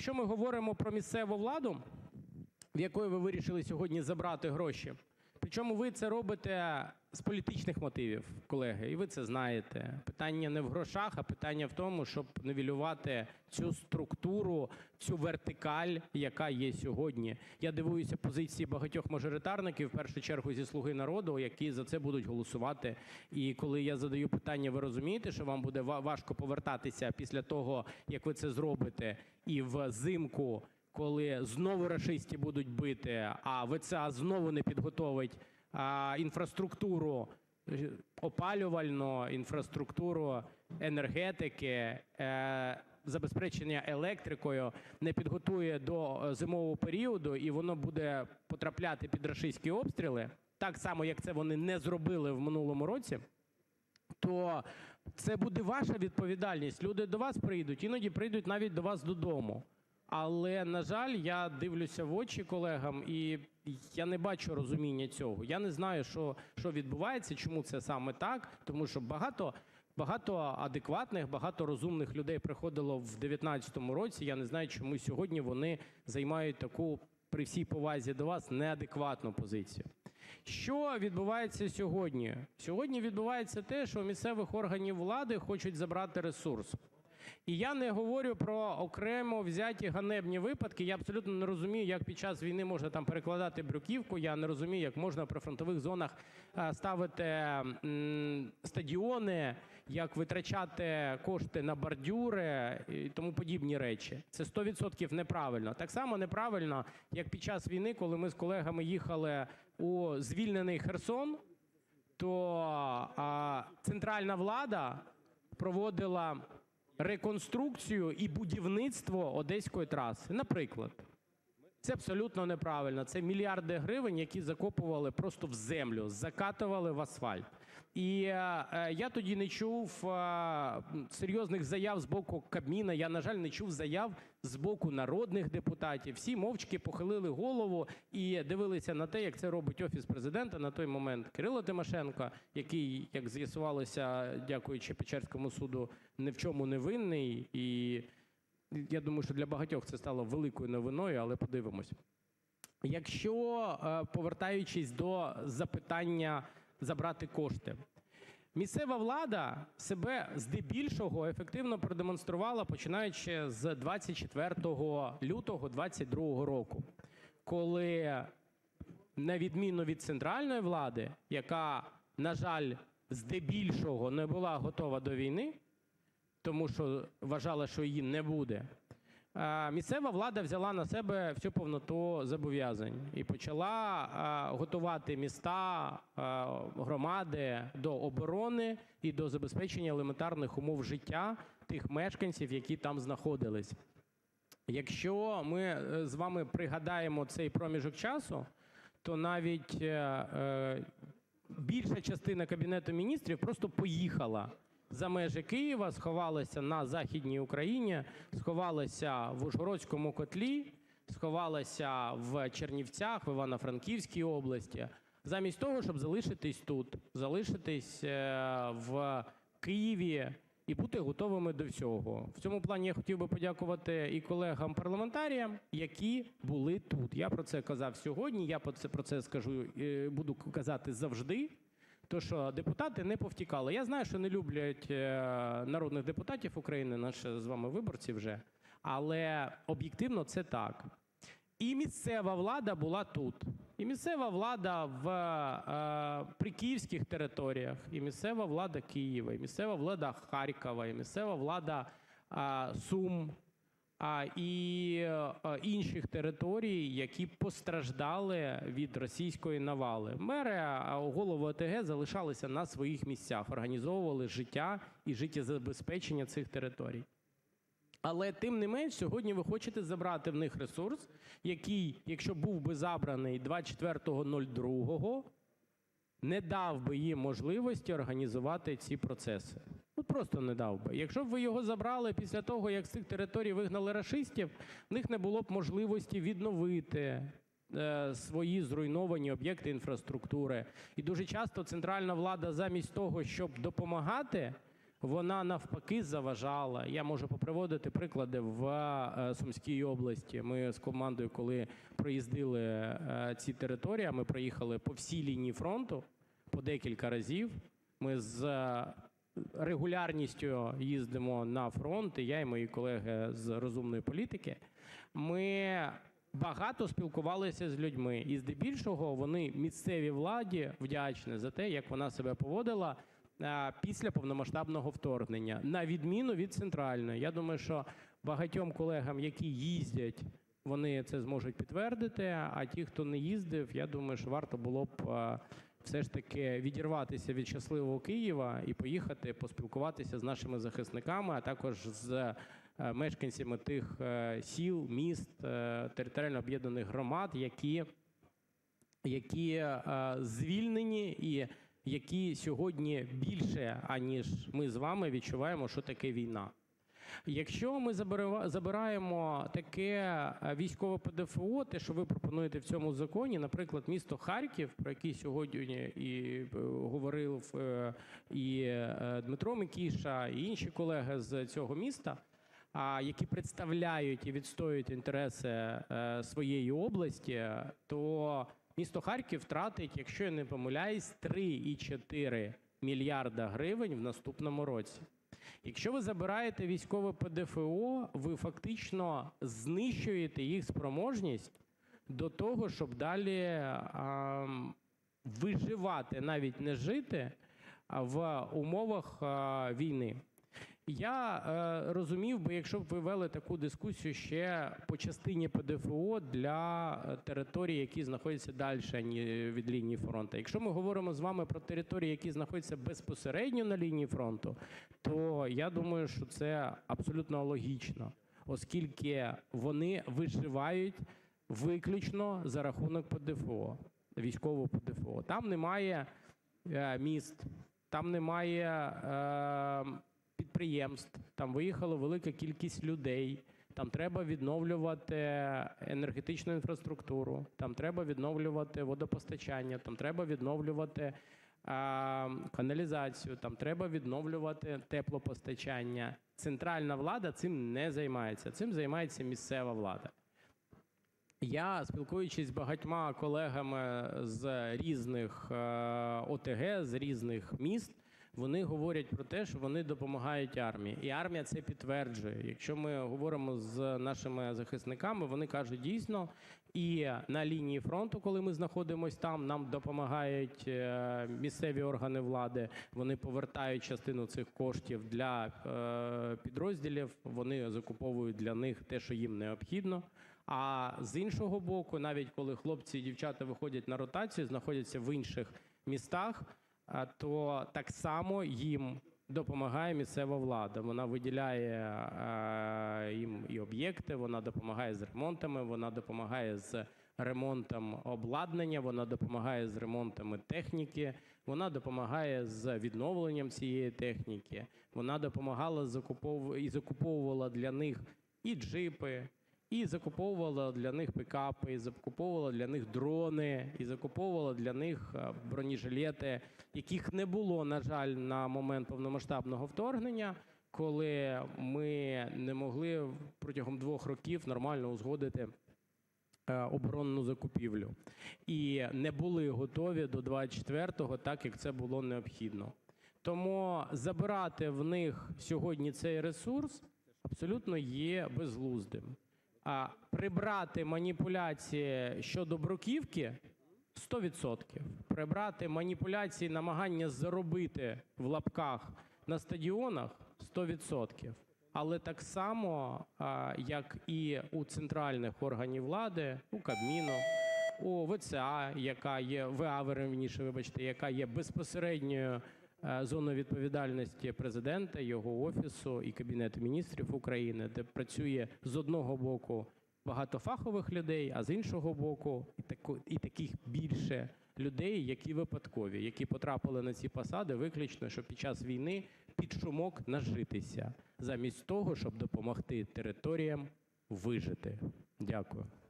Якщо ми говоримо про місцеву владу, в якої ви вирішили сьогодні забрати гроші, причому ви це робите з політичних мотивів, колеги, і ви це знаєте. Питання не в грошах, а питання в тому, щоб нівелювати цю структуру, цю вертикаль, яка є сьогодні. Я дивуюся позиції багатьох мажоритарників, в першу чергу зі "Слуги народу", які за це будуть голосувати. І коли я задаю питання, ви розумієте, що вам буде ва- важко повертатися після того, як ви це зробите, і взимку, коли знову рашисти будуть бити, а ВЦА знову не підготовить а, інфраструктуру опалювальну, інфраструктуру енергетики, е, забезпечення електрикою, не підготує до е, зимового періоду, і воно буде потрапляти під рашистські обстріли, так само, як це вони не зробили в минулому році, то це буде ваша відповідальність. Люди до вас прийдуть, іноді прийдуть навіть до вас додому. Але, на жаль, я дивлюся в очі колегам, і я не бачу розуміння цього. Я не знаю, що, що відбувається, чому це саме так, тому що багато. Багато адекватних, багато розумних людей приходило в 19-му році. Я не знаю, чому сьогодні вони займають таку, при всій повазі до вас, неадекватну позицію. Що відбувається сьогодні? Сьогодні відбувається те, що місцевих органів влади хочуть забрати ресурс. І я не говорю про окремо взяті ганебні випадки. Я абсолютно не розумію, як під час війни можна там перекладати бруківку. Я не розумію, як можна при фронтових зонах е, ставити стадіони, як витрачати кошти на бордюри і тому подібні речі. Це 100% неправильно. Так само неправильно, як під час війни, коли ми з колегами їхали у звільнений Херсон, то а, центральна влада проводила реконструкцію і будівництво одеської траси. Наприклад, це абсолютно неправильно. Це мільярди гривень, які закопували просто в землю, закатували в асфальт. І е, е, я тоді не чув е, серйозних заяв з боку Кабміна. Я, на жаль, не чув заяв з боку народних депутатів. Всі мовчки похилили голову і дивилися на те, як це робить офіс президента на той момент. Кирило Тимошенко, який, як з'ясувалося, дякуючи Печерському суду, ні в чому не винний. І я думаю, що для багатьох це стало великою новиною, але подивимось. Якщо, повертаючись до запитання забрати кошти, місцева влада себе здебільшого ефективно продемонструвала, починаючи з 24 лютого 2022 року, коли на відміну від центральної влади, яка, на жаль, здебільшого не була готова до війни, тому що вважала, що її не буде. Місцева влада взяла на себе всю повноту зобов'язань і почала готувати міста, громади до оборони і до забезпечення елементарних умов життя тих мешканців, які там знаходились. Якщо ми е, з вами пригадаємо цей проміжок часу, то навіть е, е, більша частина Кабінету Міністрів просто поїхала за межі Києва, сховалася на Західній Україні, сховалася в Ужгородському котлі, сховалася в Чернівцях, в Івано-Франківській області, замість того, щоб залишитись тут, залишитись е, в Києві і бути готовими до всього. В цьому плані я хотів би подякувати і колегам-парламентаріям, які були тут. Я про це казав сьогодні. Я про це про це скажу, е, буду казати завжди. То що депутати не повтікали. Я знаю, що не люблять е, народних депутатів України, наші з вами виборці вже, але об'єктивно це так. І місцева влада була тут. І місцева влада в е, прикиївських територіях, і місцева влада Києва, і місцева влада Харкова, і місцева влада е, Сум, а і е, інших територій, які постраждали від російської навали. Мери, голови ОТГ залишалися на своїх місцях, організовували життя і життєзабезпечення цих територій. Але тим не менш, сьогодні ви хочете забрати в них ресурс, який, якщо був би забраний 24.02, не дав би їм можливості організувати ці процеси. Просто не дав би. Якщо б ви його забрали після того, як з цих територій вигнали рашистів, в них не було б можливості відновити е, свої зруйновані об'єкти інфраструктури. І дуже часто центральна влада замість того, щоб допомагати, Вона навпаки заважала. Я можу поприводити приклади в е, Сумській області. Ми з командою, коли проїздили е, ці території, ми проїхали по всій лінії фронту по декілька разів. Ми з регулярністю їздимо на фронт, і я і мої колеги з розумної політики. Ми багато спілкувалися з людьми, і здебільшого вони місцевій владі вдячні за те, як вона себе поводила е, після повномасштабного вторгнення, на відміну від центральної. Я думаю, що багатьом колегам, які їздять, вони це зможуть підтвердити. А ті, хто не їздив, я думаю, що варто було б е, все ж таки відірватися від щасливого Києва і поїхати поспілкуватися з нашими захисниками, а також з е, мешканцями тих е, сіл, міст, е, територіально об'єднаних громад, які, які звільнені і які сьогодні більше, аніж ми з вами відчуваємо, що таке війна. Якщо ми забираємо таке е, військове ПДФО, те, що ви пропонуєте в цьому законі, наприклад, місто Харків, про який сьогодні і е, говорив е, і Дмитро Микіша, і інші колеги з цього міста, а, які представляють і відстоюють інтереси своєї області, то місто Харків втратить, якщо я не помиляюсь, 3,4 мільярда гривень в наступному році. Якщо ви забираєте військове ПДФО, ви фактично знищуєте їх спроможність до того, щоб далі а, виживати, навіть не жити в умовах а, війни. Я е, розумів би, якщо б ви вели таку дискусію ще по частині ПДФО для е, територій, які знаходяться далі від лінії фронту. Якщо ми говоримо з вами про території, які знаходяться безпосередньо на лінії фронту, то я думаю, що це абсолютно логічно, оскільки вони виживають виключно за рахунок ПДФО, військового ПДФО. Там немає е, міст, там немає е, підприємств, там виїхала велика кількість людей. Там треба відновлювати енергетичну інфраструктуру, там треба відновлювати водопостачання, там треба відновлювати а, каналізацію, там треба відновлювати теплопостачання. Центральна влада цим не займається. Цим займається місцева влада. Я, спілкуючись з багатьма колегами з різних е, ОТГ, з різних міст, вони говорять про те, що вони допомагають армії. І армія це підтверджує. Якщо ми говоримо з нашими захисниками, вони кажуть дійсно, і на лінії фронту, коли ми знаходимося там, нам допомагають е, місцеві органи влади. Вони повертають частину цих коштів для е, підрозділів. Вони закуповують для них те, що їм необхідно. А з іншого боку, навіть коли хлопці і дівчата виходять на ротацію, знаходяться в інших містах, то так само їм допомагає місцева влада. Вона виділяє е, їм і об'єкти, вона допомагає з ремонтами, вона допомагає з ремонтом обладнання, вона допомагає з ремонтами техніки, вона допомагає з відновленням цієї техніки. Вона допомагала закупов... і закуповувала для них і джипи, і закуповувала для них пікапи, і закуповувала для них дрони, і закуповувала для них е, бронежилети, яких не було, на жаль, на момент повномасштабного вторгнення, коли ми не могли протягом двох років нормально узгодити е, оборонну закупівлю. І не були готові до 24-го, так як це було необхідно. Тому забирати в них сьогодні цей ресурс абсолютно є безглуздим. Прибрати маніпуляції щодо бруківки 100%. Прибрати маніпуляції, намагання заробити в лапках на стадіонах 100%. Але так само, як і у центральних органів влади, у Кабміну, у ВЦА, яка є ВА, вибачте, яка є безпосередньою зоною відповідальності президента, його офісу і Кабінету міністрів України, де працює з одного боку багато фахових людей, а з іншого боку, і таких більше людей, які випадкові, які потрапили на ці посади виключно, щоб під час війни під шумок нажитися, замість того, щоб допомогти територіям вижити. Дякую.